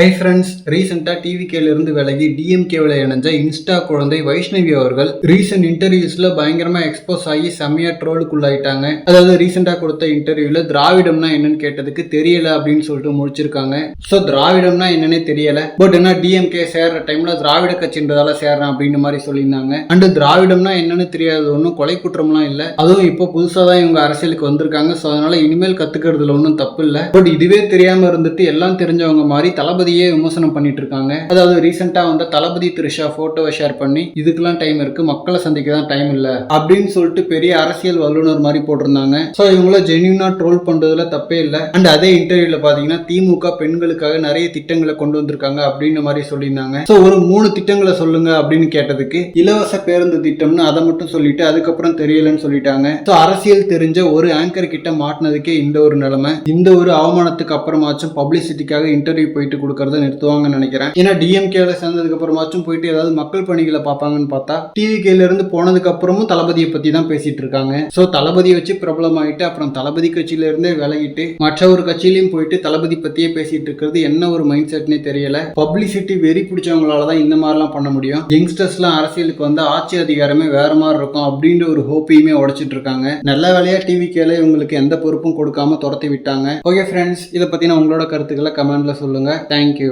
Hi friends ரீசெண்டாக டிவிகேலேருந்து விலகி டிஎம்கேவில் இணைஞ்ச Insta குழந்தை வைஷ்ணவி அவர்கள் ரீசெண்ட் இன்டர்வியூஸில் பயங்கரமாக எக்ஸ்போஸ் ஆகி செம்மையா ட்ரோலுக்குள்ளாயிட்டாங்க அதாவது ரீசெண்டாக கொடுத்த இன்டர்வியூவில் திராவிடம்னா என்னன்னு கேட்டதுக்கு தெரியல அப்படின்னு சொல்லிட்டு முடிச்சிருக்காங்க. ஸோ திராவிடம்னா என்னன்னே தெரியல. பட் என்ன டிஎம்கே சேர்ற டைமில் திராவிட கட்சின்றதால சேர்றேன் அப்படின்னு மாதிரி சொல்லியிருந்தாங்க. அண்டு திராவிடம்னா என்னன்னு தெரியாது ஒன்றும் கொலை குற்றம்லாம் இல்லை. அதுவும் இப்போ புதுசாக தான் இவங்க அரசியலுக்கு வந்திருக்காங்க. ஸோ அதனால இனிமேல் கற்றுக்கிறதுல ஒன்றும் தப்பு இல்லை. பட் இதுவே தெரியாமல் இருந்துட்டு எல்லாம் தெரிஞ்சவங்க மாதிரி தளபதி தளபதியே விமர்சனம் பண்ணிட்டு இருக்காங்க அதாவது ரீசெண்டா வந்து தளபதி த்ரிஷா போட்டோவை ஷேர் பண்ணி இதுக்கெல்லாம் டைம் இருக்கு மக்களை சந்திக்க தான் டைம் இல்ல அப்படின்னு சொல்லிட்டு பெரிய அரசியல் வல்லுநர் மாதிரி போட்டிருந்தாங்க. ஸோ இவங்கள ஜென்யூனா ட்ரோல் பண்றதுல தப்பே இல்லை. அண்ட் அதே இன்டர்வியூல பாத்தீங்கன்னா திமுக பெண்களுக்காக நிறைய திட்டங்களை கொண்டு வந்திருக்காங்க அப்படின்னு மாதிரி சொல்லியிருந்தாங்க. ஸோ ஒரு மூணு திட்டங்களை சொல்லுங்க அப்படின்னு கேட்டதுக்கு இலவச பேருந்து திட்டம்னு அதை மட்டும் சொல்லிட்டு அதுக்கப்புறம் தெரியலன்னு சொல்லிட்டாங்க. ஸோ அரசியல் தெரிஞ்ச ஒரு ஆங்கர் கிட்ட மாட்டினதுக்கே இந்த ஒரு நிலைமை. இந்த ஒரு அவமானத்துக்கு அப்புறமாச்சும் பப்ளிசிட்டிக்காக இன்டர்வியூ போயிட்டு கொடுக்கறத நிறுத்துவாங்கன்னு நினைக்கிறேன். ஏன்னா டிஎம்கேல சேர்ந்ததுக்கு அப்புறமாச்சும் போயிட்டு ஏதாவது மக்கள் பணிகளை பார்ப்பாங்கன்னு பார்த்தா டிவிகேல இருந்து போனதுக்கு அப்புறமும் தளபதியை பத்தி தான் பேசிட்டு இருக்காங்க. ஸோ தளபதியை வச்சு பிரபலம் ஆயிட்டு அப்புறம் தளபதி கட்சியில இருந்தே விலகிட்டு மற்ற ஒரு கட்சியிலையும் போயிட்டு தளபதி பத்தியே பேசிட்டு இருக்கிறது என்ன ஒரு மைண்ட் செட்னே தெரியல. பப்ளிசிட்டி வெறி பிடிச்சவங்களால தான் இந்த மாதிரிலாம் பண்ண முடியும். யங்ஸ்டர்ஸ்லாம் அரசியலுக்கு வந்து ஆட்சி அதிகாரமே வேற மாதிரி இருக்கும் அப்படின்ற ஒரு ஹோப்பையுமே உடைச்சிட்டு இருக்காங்க. நல்ல வேலையா டிவி கேல இவங்களுக்கு எந்த பொறுப்பும் கொடுக்காம துரத்தி விட்டாங்க. ஓகே ஃப்ரெண்ட்ஸ் இதை பத்தின உங்களோட கருத்துக்களை கமெண்ட்ல சொல்லுங்க. Thank you.